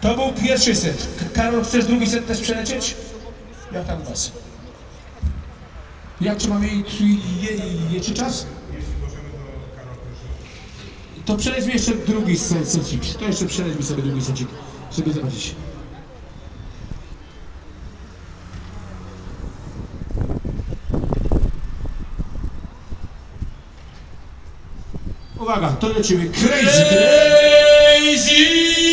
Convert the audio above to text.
To był pierwszy set. Karol, chcesz drugi set też przelecieć? Jak tam was? Jak czy mamy je, je, czy czas? To przelećmy jeszcze drugi se- secik. To jeszcze przelećmy sobie drugi secik, żeby zobaczyć. Uwaga, to lecimy. Crazy! Crazy